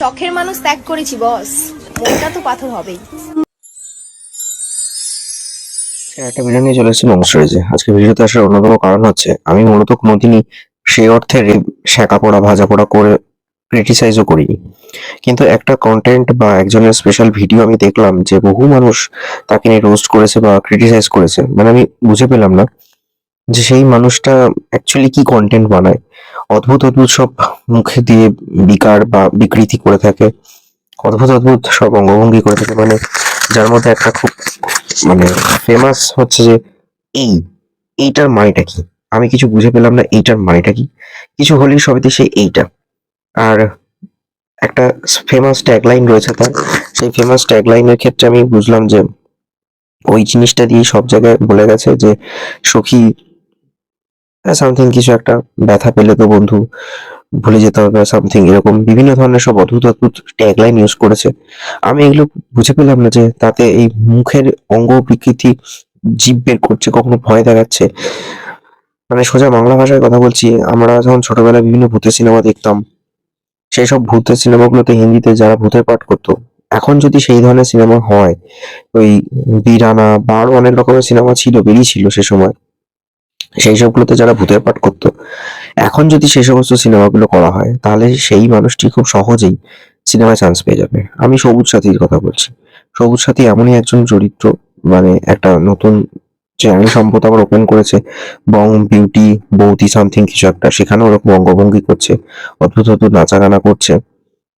শখের মানুষ ত্যাগ করেছি, বস। মনটা তো পাথর হবেই। একটা ভিডিও নিয়ে চলে এসেছি আজকে ভিডিওতে আসার অন্যতম কারণ হচ্ছে, আমি মূলত কোনোদিনই সেই অর্থে শেখা পড়া, ভাজা পড়া করে ক্রিটিসাইজও করিনি। কিন্তু একটা কন্টেন্ট বা একজনের স্পেশাল ভিডিও আমি দেখলাম যে বহু মানুষ তাকে নিয়ে রোস্ট করেছে বা ক্রিটিসাইজ করেছে। মানে আমি বুঝে পেলাম না যে সেই মানুষটা অ্যাকচুয়ালি কি কন্টেন্ট বানায়। অদ্ভুত অদ্ভুত সব মুখে দিয়ে বিকার বা বিকৃতি করে থাকে। অদ্ভুত অদ্ভুত সব অঙ্গভঙ্গি করে থাকে। মানে যার মধ্যে একটা খুব মানে ফেমাস হচ্ছে যে, এই, এইটার মানেটা কি? আমি কিছু বুঝে পেলাম না, এইটার মানেটা কি? কিছু হলেই সবেতে সেই এইটা। আর একটা ফেমাস ট্যাগলাইন রয়েছে তার। সেই ফেমাস ট্যাগলাইনের ক্ষেত্রে আমি বুঝলাম যে, ওই জিনিসটা দিয়ে সব জায়গায় বলে গেছে যে, সখী সামথিং কিছু একটা ব্যথা পেলে তো বন্ধু ভুলে যেতে হবে সামথিং এরকম বিভিন্ন ধরনের সব অদ্ভুত অদ্ভুত ট্যাগলাইন ইউজ করেছে। আমি এগুলো বুঝে পেলাম না যে তাতে এই মুখের অঙ্গ বিকৃতি জীব বের করছে, কখনো ভয় দেখাচ্ছে। মানে সোজা বাংলা ভাষায় কথা বলছি, আমরা যখন ছোটবেলায় বিভিন্ন ভূতের সিনেমা দেখতাম, সেই সব ভূতের সিনেমাগুলোতে হিন্দিতে যারা ভূতের পাঠ করতো, এখন যদি সেই ধরনের সিনেমা হয়, ওই বিরানা বা আরও অনেক রকমের সিনেমা ছিল, বেরিয়েছিল সে সময় সেই সবগুলোতে যারা ভূতের পাঠ করতো, এখন যদি সেই সমস্ত সিনেমাগুলো করা হয়, তাহলে সেই মানুষটি খুব সহজেই সিনেমায় চান্স পেয়ে যাবে। আমি সবুজ সাথীর কথা বলছি। সবুজ সাথী এমনই একজন চরিত্র মানে একটা নতুন চ্যানেল সম্পদ আবার ওপেন করেছে বং বিউটি বৌতি সামথিং কিছু একটা সেখানে ওরকম অঙ্গভঙ্গি করছে, অদ্ভুত অদ্ভুত নাচা গানা করছে।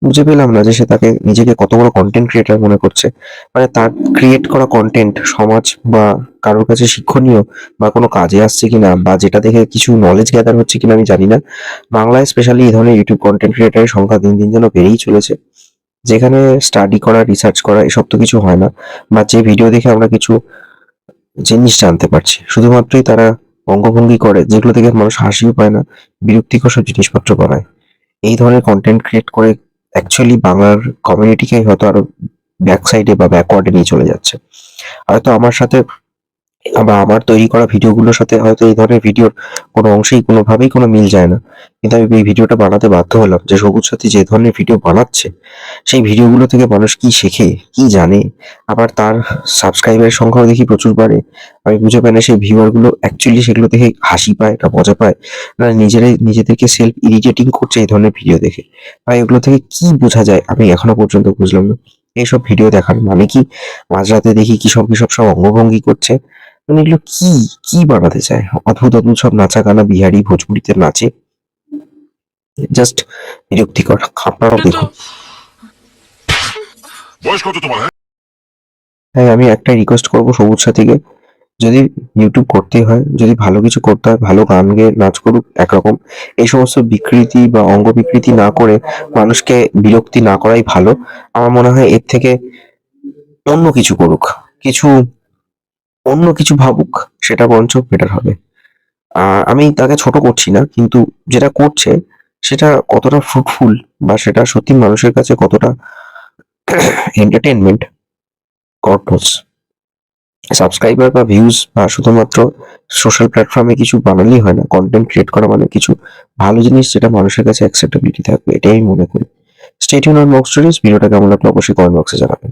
বুঝে পেলাম না যে সে তাকে নিজেকে কত বড় কন্টেন্ট ক্রিয়েটার মনে করছে। মানে তার ক্রিয়েট করা কন্টেন্ট সমাজ বা কারোর কাছে শিক্ষণীয় বা কোনো কাজে আসছে কিনা বা যেটা দেখে কিছু নলেজ গ্যাদার হচ্ছে কিনা আমি জানি না। বাংলায় স্পেশালি এই ধরনের ইউটিউব কন্টেন্ট ক্রিয়েটারের সংখ্যা দিন দিন যেন বেড়েই চলেছে। যেখানে স্টাডি করা রিসার্চ করা এসব তো কিছু হয় না বা যে ভিডিও দেখে আমরা কিছু জিনিস জানতে পারছি। শুধুমাত্রই তারা অঙ্গভঙ্গি করে, যেগুলো থেকে মানুষ হাসিও পায় না, বিরক্তিকর সব জিনিসপত্র বানায়। এই ধরনের কন্টেন্ট ক্রিয়েট করে অ্যাকচুয়ালি বাংলার কমিউনিটিকে হয়তো আরও ব্যাক সাইডে বা ব্যাকওয়ার্ডে নিয়ে চলে যাচ্ছে। হয়তো আমার সাথে বা আমার তৈরি করা ভিডিওগুলোর সাথে হয়তো এই ধরনের ভিডিওর কোনো অংশেই কোনোভাবেই কোনো মিল যায় না। কিন্তু আমি এই ভিডিওটা বানাতে বাধ্য হলাম যে সবুজ সাথী যে ধরনের ভিডিও বানাচ্ছে, সেই ভিডিওগুলো থেকে মানুষ কি শেখে, কি জানে? আবার তার সাবস্ক্রাইবারের সংখ্যাও দেখি প্রচুর বাড়ে। আমি বুঝে পাই না সেই ভিউয়ারগুলো অ্যাকচুয়ালি সেগুলো দেখে হাসি পায় না মজা পায়। না নিজেরাই নিজেদেরকে সেলফ ইরিটেটিং করছে এই ধরনের ভিডিও দেখে। বা এগুলো থেকে কি বোঝা যায় আমি এখনও পর্যন্ত বুঝলাম না। এইসব ভিডিও দেখার মানে কি? মাঝরাতে দেখি কি সব কি সব সব অঙ্গভঙ্গি করছে। মানে এগুলো কি কি বানাতে চায়? অদ্ভুত অদ্ভুত সব নাচা গানা বিহারি ভোজপুরিতে নাচে। জাস্ট বিরক্তিকর আপনারাও দেখুন। বয়স কত তোমার হ্যাঁ? হ্যাঁ আমি একটাই রিকোয়েস্ট করব সবুজ সাথীকে। যদি ইউটিউব করতেই হয় যদি ভালো কিছু করতে হয় ভালো গান গেয়ে নাচ করুক একরকম। এই সমস্ত বিকৃতি বা অঙ্গ বিকৃতি না করে মানুষকে বিরক্তি না করাই ভালো। আমার মনে হয় এর থেকে অন্য কিছু করুক। কিছু অন্য কিছু ভাবুক, সেটা বরঞ্চ বেটার হবে। আর আমি তাকে ছোট করছি না, কিন্তু যেটা করছে, সেটা কতটা ফ্রুটফুল বা সেটা সত্যি মানুষের কাছে কতটা এন্টারটেনমেন্ট নোস সাবস্ক্রাইবার বা ভিউজ বা শুধুমাত্র সোশ্যাল প্ল্যাটফর্মে কিছু বানালেই হয় না কন্টেন্ট ক্রিয়েট করা মানে কিছু ভালো জিনিস যেটা মানুষের কাছে অ্যাকসেপ্টেবিলিটি থাকবে, এটাই আমি মনে করি। স্টেটিউন অন মক স্টোরিজ ভিডিওটা কেমন লাগল অবশ্যই কমেন্ট বক্সে জানাবেন।